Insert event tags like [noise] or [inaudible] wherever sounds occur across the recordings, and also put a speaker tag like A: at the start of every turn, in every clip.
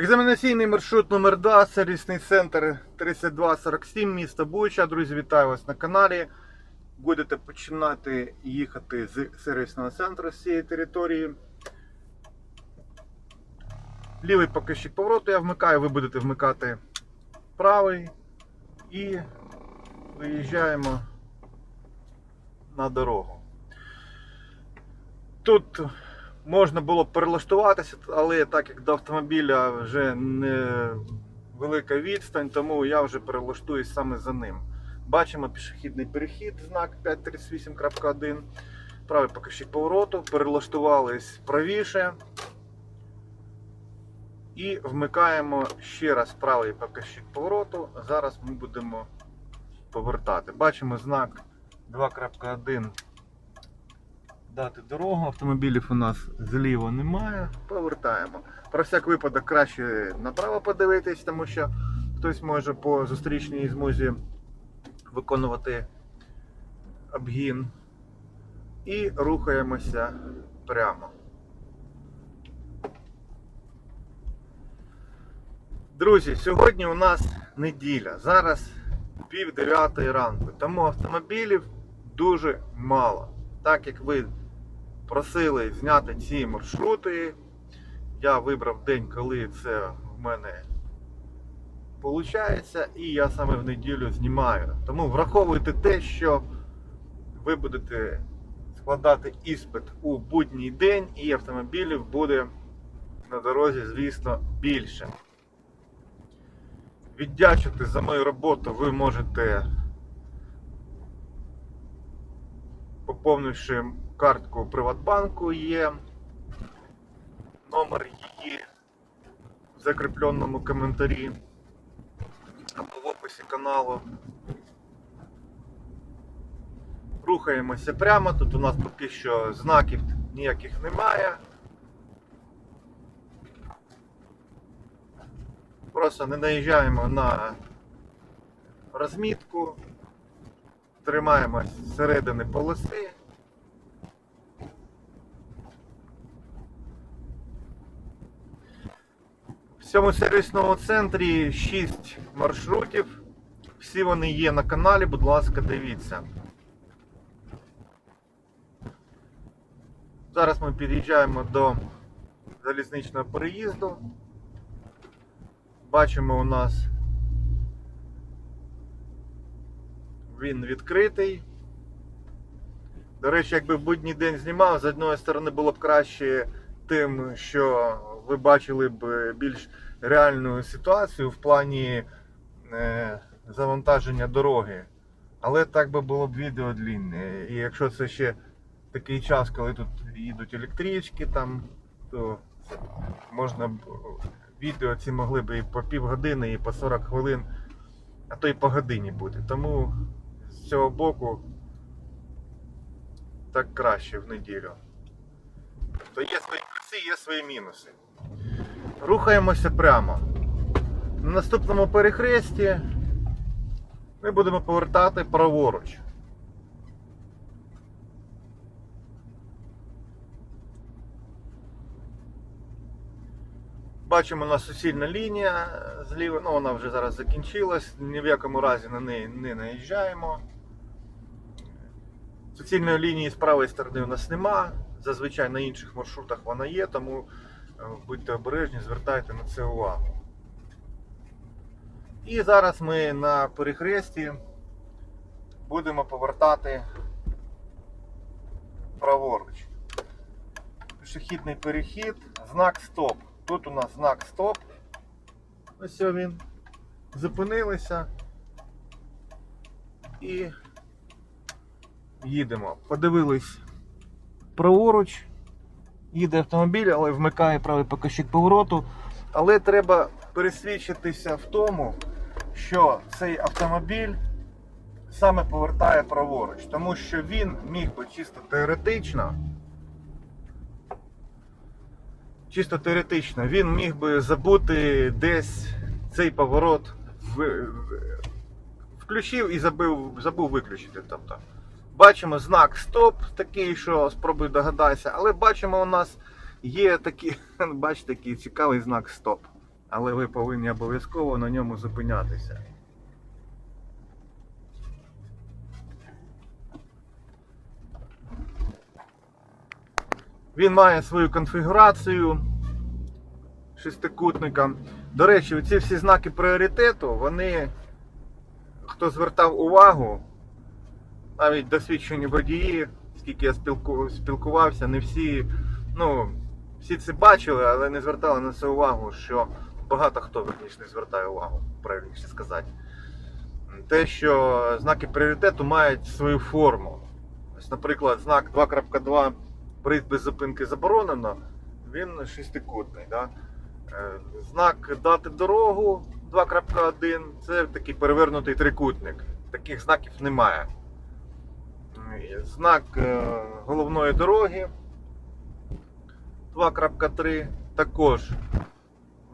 A: Екзаменаційний маршрут номер 2 сервісний центр 3247 міста Буча. Друзі, вітаю вас на каналі. Будете починати їхати з сервісного центру з цієї території. Лівий покажчик повороту я вмикаю, ви будете вмикати правий і виїжджаємо на дорогу. Тут можна було б перелаштуватися, але так як до автомобіля вже не велика відстань, тому я вже перелаштуюсь саме за ним. Бачимо пішохідний перехід, знак 538.1. Правий покажчик повороту, перелаштувались правіше. І вмикаємо ще раз правий покажчик повороту. Зараз ми будемо повертати. Бачимо знак 2.1 дати дорогу. Автомобілів у нас зліва немає. Повертаємо. Про всяк випадок краще направо подивитись, тому що хтось може по зустрічній змозі виконувати обгін. І рухаємося прямо. Друзі, сьогодні у нас неділя. Зараз пів дев'ятої ранку. Тому автомобілів дуже мало. Так як ви просили зняти ці маршрути, я вибрав день, коли це в мене виходить, і я саме в неділю знімаю. Тому враховуйте те, що ви будете складати іспит у будній день, і автомобілів буде на дорозі, звісно, більше. Віддячити за мою роботу ви можете, поповнивши картку Приватбанку, є номер її в закріпленому коментарі або в описі каналу. Рухаємося прямо, тут у нас поки що знаків ніяких немає. Просто не наїжджаємо на розмітку, тримаємось зсередини полоси. В цьому сервісному центрі 6 маршрутів. Всі вони є на каналі, будь ласка, дивіться. Зараз ми під'їжджаємо до залізничного переїзду. Бачимо у нас він відкритий. До речі, якби в будній день знімав, з одної сторони було б краще тим, що ви бачили б більш реальну ситуацію в плані е, завантаження дороги. Але так би було б відео длінне. І якщо це ще такий час, коли тут їдуть електрички, там, то можна б відео ці могли б і по півгодини, і по 40 хвилин, а то і по годині бути. Тому з цього боку так краще в неділю. То є свої плюси, є свої мінуси. Рухаємося прямо. На наступному перехресті ми будемо повертати праворуч. Бачимо, у нас суцільна лінія зліва, ну вона вже зараз закінчилась, ні в якому разі на неї не наїжджаємо. Суцільної лінії з правої сторони у нас нема. Зазвичай на інших маршрутах вона є, тому будьте обережні, звертайте на це увагу. І зараз ми на перехресті будемо повертати праворуч. Пішохідний перехід, знак стоп. Тут у нас знак стоп. Ось він. Зупинилися і їдемо. Подивились праворуч. Їде автомобіль, але вмикає правий покажчик повороту. Але треба пересвідчитися в тому, що цей автомобіль саме повертає праворуч, тому що він міг би чисто теоретично. Чисто теоретично, він міг би забути десь цей поворот в, включив і забив, забув виключити. Тобто, бачимо знак стоп, такий, що спробуй догадайся, але бачимо, у нас є такий, [laughs] бачите, такий цікавий знак стоп. але ви повинні обов'язково на ньому зупинятися. Він має свою конфігурацію шестикутника. До речі, ці всі знаки пріоритету, вони, хто звертав увагу, навіть досвідчені водії, скільки я спілку, спілкувався, не всі, ну, всі це бачили, але не звертали на це увагу, що багато хто верніше не звертає увагу, правильніше сказати. Те, що знаки пріоритету мають свою форму. Ось, наприклад, знак 2.2 проїзд без зупинки заборонено, він шестикутний. Да? Е, Знак дати дорогу 2.1 це такий перевернутий трикутник. Таких знаків немає. Знак е, головної дороги 2.3 також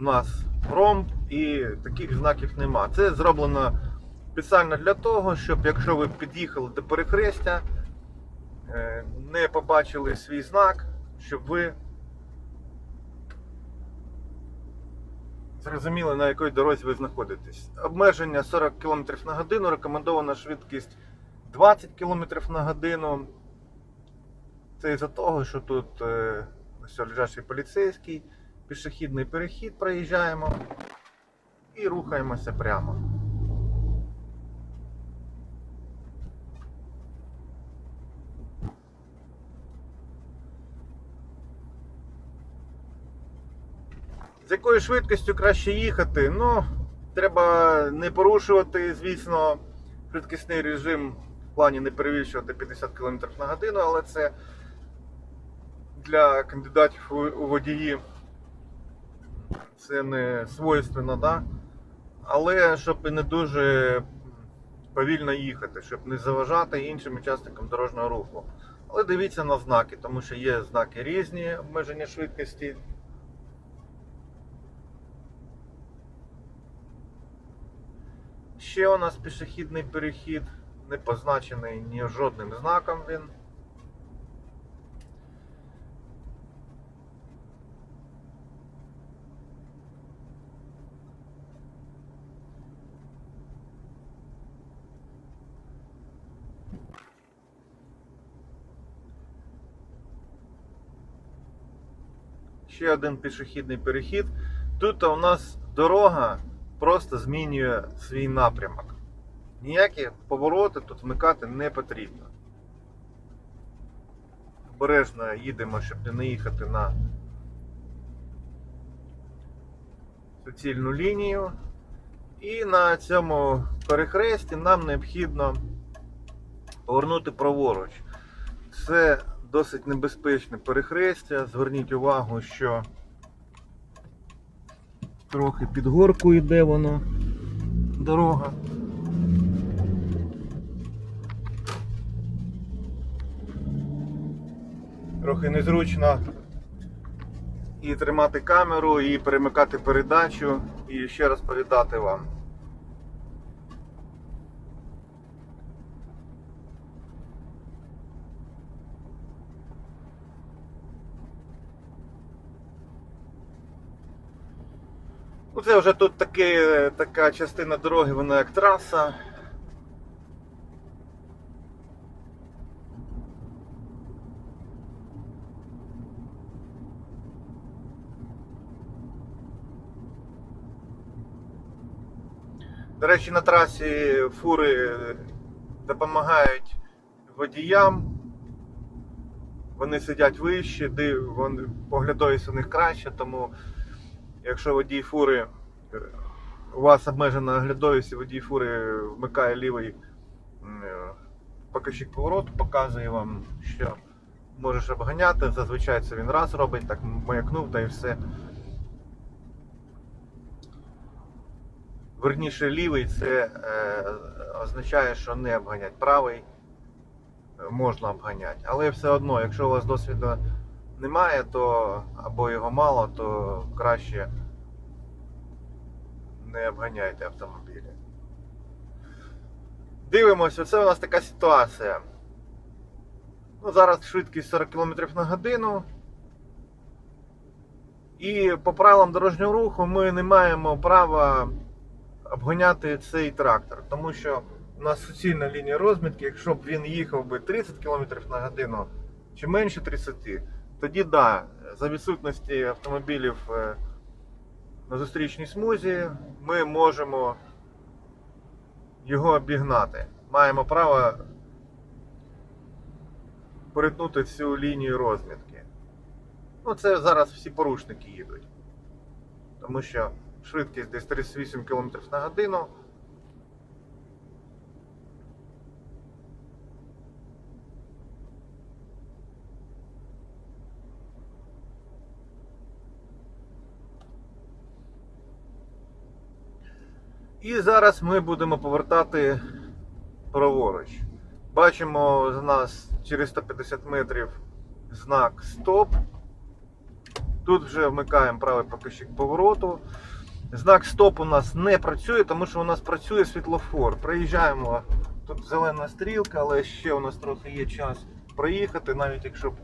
A: у нас ромб і таких знаків нема. Це зроблено спеціально для того, щоб якщо ви під'їхали до перехрестя, е, не побачили свій знак, щоб ви зрозуміли, на якій дорозі ви знаходитесь. Обмеження 40 км на годину, рекомендована швидкість 20 км на годину. Це із-за того, що тут е, ось лежачий поліцейський, пішохідний перехід проїжджаємо і рухаємося прямо. З якою швидкістю краще їхати? Ну, треба не порушувати, звісно, швидкісний режим плані не перевищувати 50 км на годину, але це для кандидатів у водії це не свойственно, да? але щоб не дуже повільно їхати, щоб не заважати іншим учасникам дорожнього руху. Але дивіться на знаки, тому що є знаки різні обмеження швидкості. Ще у нас пішохідний перехід, не позначений ні жодним знаком він. Ще один пішохідний перехід. Тут у нас дорога просто змінює свій напрямок. Ніякі повороти тут вмикати не потрібно. Обережно їдемо, щоб не їхати на суцільну лінію. І на цьому перехресті нам необхідно повернути праворуч. Це досить небезпечне перехрестя. Зверніть увагу, що трохи під горку йде воно дорога. Трохи незручно і тримати камеру, і перемикати передачу, і ще розповідати вам. Це вже тут таке, така частина дороги, вона як траса. Речі, на трасі фури допомагають водіям. Вони сидять вище, вони, у них краще, тому якщо водій фури, е, у вас обмежена оглядовість, водій фури вмикає лівий е, показчик повороту, показує вам, що можеш обганяти. Зазвичай це він раз робить, так маякнув та і все. Верніше лівий це е, означає, що не обганять. Правий е, можна обганяти. Але все одно, якщо у вас досвіду немає, то або його мало, то краще не обганяйте автомобілі. Дивимося, це у нас така ситуація. Ну, зараз швидкість 40 км на годину. І по правилам дорожнього руху ми не маємо права обганяти цей трактор, тому що у нас суцільна лінія розмітки, якщо б він їхав би 30 км на годину чи менше 30, тоді да, за відсутності автомобілів е, на зустрічній смузі ми можемо його обігнати. Маємо право перетнути цю лінію розмітки. Ну, це зараз всі порушники їдуть. Тому що швидкість десь 38 км на годину. І зараз ми будемо повертати праворуч. Бачимо з нас через 150 метрів знак Стоп. Тут вже вмикаємо правий показчик повороту. Знак стоп у нас не працює, тому що у нас працює світлофор. Проїжджаємо, тут зелена стрілка, але ще у нас трохи є час проїхати, навіть якщо б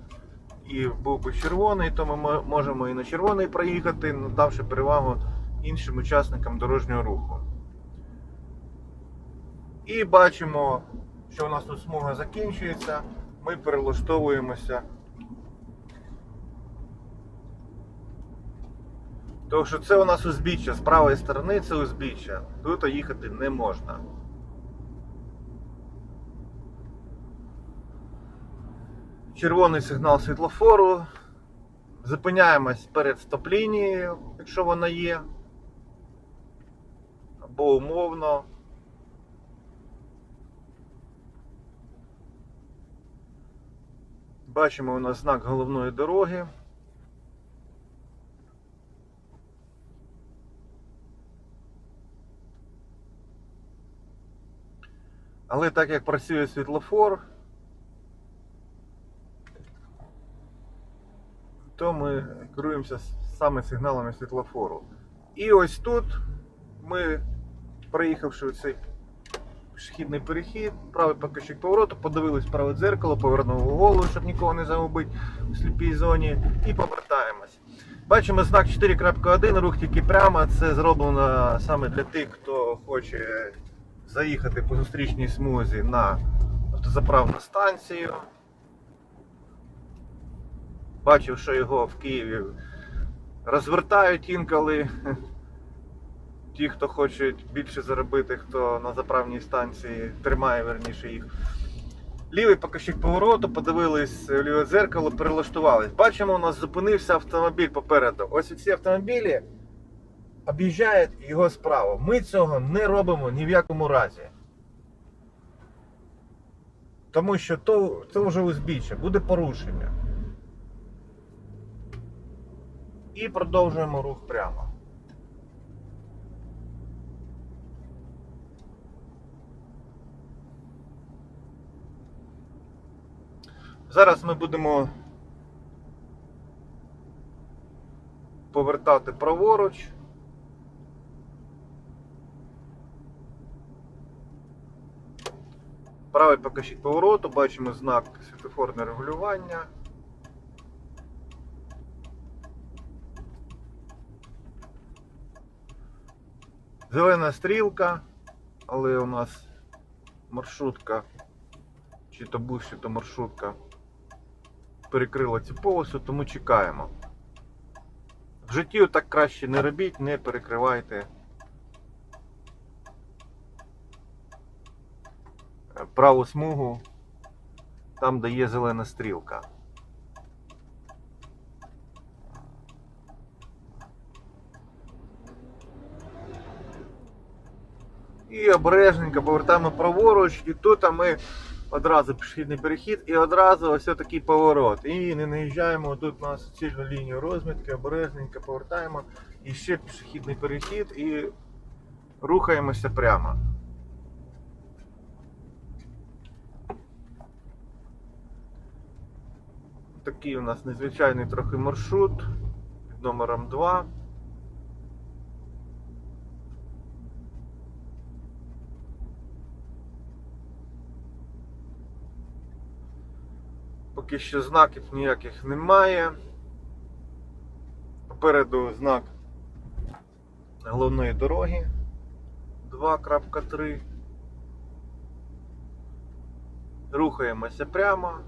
A: і був би червоний, то ми можемо і на червоний проїхати, надавши перевагу іншим учасникам дорожнього руху. І бачимо, що у нас тут смуга закінчується. Ми перелаштовуємося. Тому що це у нас узбіччя, з правої сторони це узбіччя. Тут їхати не можна. Червоний сигнал світлофору. Зупиняємось перед стоп-лінією, якщо вона є. Або умовно. Бачимо у нас знак головної дороги. Але так як працює світлофор, то ми керуємося саме сигналами світлофору. І ось тут ми, проїхавши цей пішохідний перехід, правий покажчик повороту, подивились праве дзеркало, повернули голову, щоб нікого не загубити в сліпій зоні, і повертаємось. Бачимо знак 4.1, рух тільки прямо. Це зроблено саме для тих, хто хоче заїхати по зустрічній смузі на автозаправну станцію. Бачив, що його в Києві розвертають інколи. Ті, хто хочуть більше заробити, хто на заправній станції тримає верніше їх. Лівий покажчик повороту, подивились в ліве дзеркало, перелаштувались. Бачимо, у нас зупинився автомобіль попереду. Ось ці автомобілі об'їжджають його справа. Ми цього не робимо ні в якому разі. Тому що то, це вже узбіччя, буде порушення. І продовжуємо рух прямо. Зараз ми будемо повертати праворуч. Правий покажчик повороту, бачимо знак світлофорне регулювання. Зелена стрілка, але у нас маршрутка, чи то чи то маршрутка перекрила цю полосу, тому чекаємо. В житті так краще не робіть, не перекривайте праву смугу там, де є зелена стрілка. І обережненько повертаємо праворуч, і тут ми одразу пішохідний перехід і одразу ось такий поворот. І не наїжджаємо тут на суцільну лінію розмітки, обережненько повертаємо і ще пішохідний перехід і рухаємося прямо. Такий у нас незвичайний трохи маршрут під номером 2. Поки що знаків ніяких немає. Попереду знак головної дороги 2.3. Рухаємося прямо.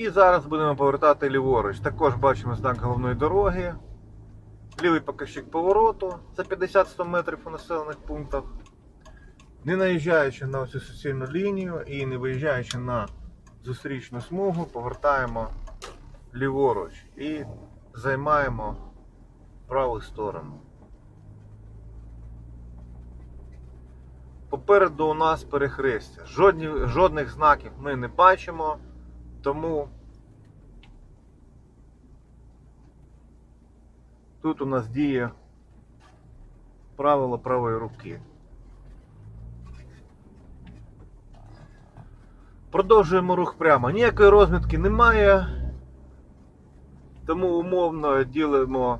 A: І зараз будемо повертати ліворуч. Також бачимо знак головної дороги. Лівий показчик повороту. Це 50-100 метрів у населених пунктах. Не наїжджаючи на цю суцільну лінію і не виїжджаючи на зустрічну смугу, повертаємо ліворуч і займаємо праву сторону. Попереду у нас перехрестя. Жодні, жодних знаків ми не бачимо, тому тут у нас діє правило правої руки. Продовжуємо рух прямо. Ніякої розмітки немає. Тому умовно ділимо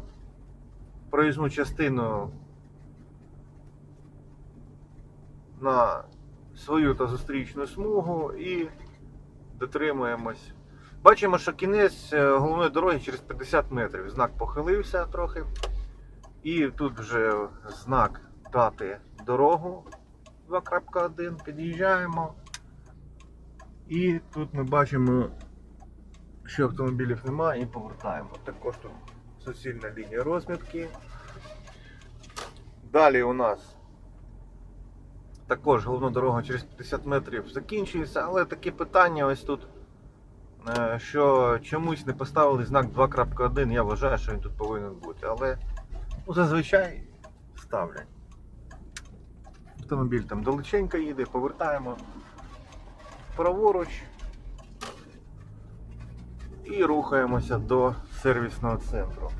A: проїзну частину на свою та зустрічну смугу і дотримуємось. Бачимо, що кінець е, головної дороги через 50 метрів. Знак похилився трохи. І тут вже знак дати дорогу 2.1. Під'їжджаємо. І тут ми бачимо, що автомобілів немає і повертаємо. Також тут суцільна лінія розмітки. Далі у нас також головна дорога через 50 метрів закінчується, але таке питання ось тут, е, що чомусь не поставили знак 2.1, я вважаю, що він тут повинен бути, але ну, зазвичай ставлять. Автомобіль там далеченько їде, повертаємо праворуч і рухаємося до сервісного центру.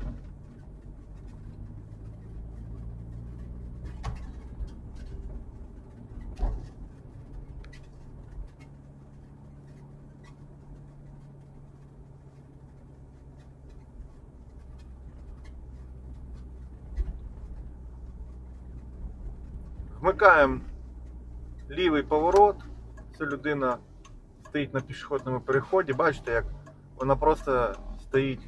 A: Вмикаємо лівий поворот. Це людина стоїть на пішохідному переході. Бачите, як вона просто стоїть,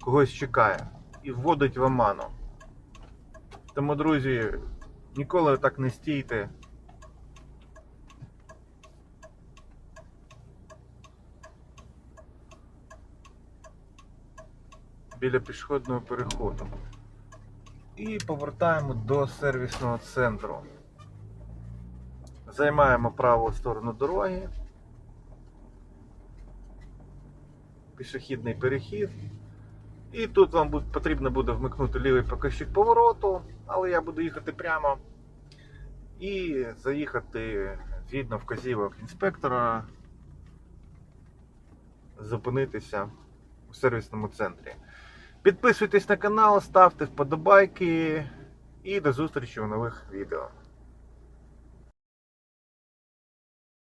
A: когось чекає і вводить в оману. Тому, друзі, ніколи так не стійте. Біля пішохідного переходу. І повертаємо до сервісного центру. Займаємо праву сторону дороги. Пішохідний перехід. І тут вам потрібно буде вмикнути лівий показчик повороту, але я буду їхати прямо і заїхати згідно вказівок інспектора, зупинитися у сервісному центрі. Підписуйтесь на канал, ставте вподобайки і до зустрічі у нових відео.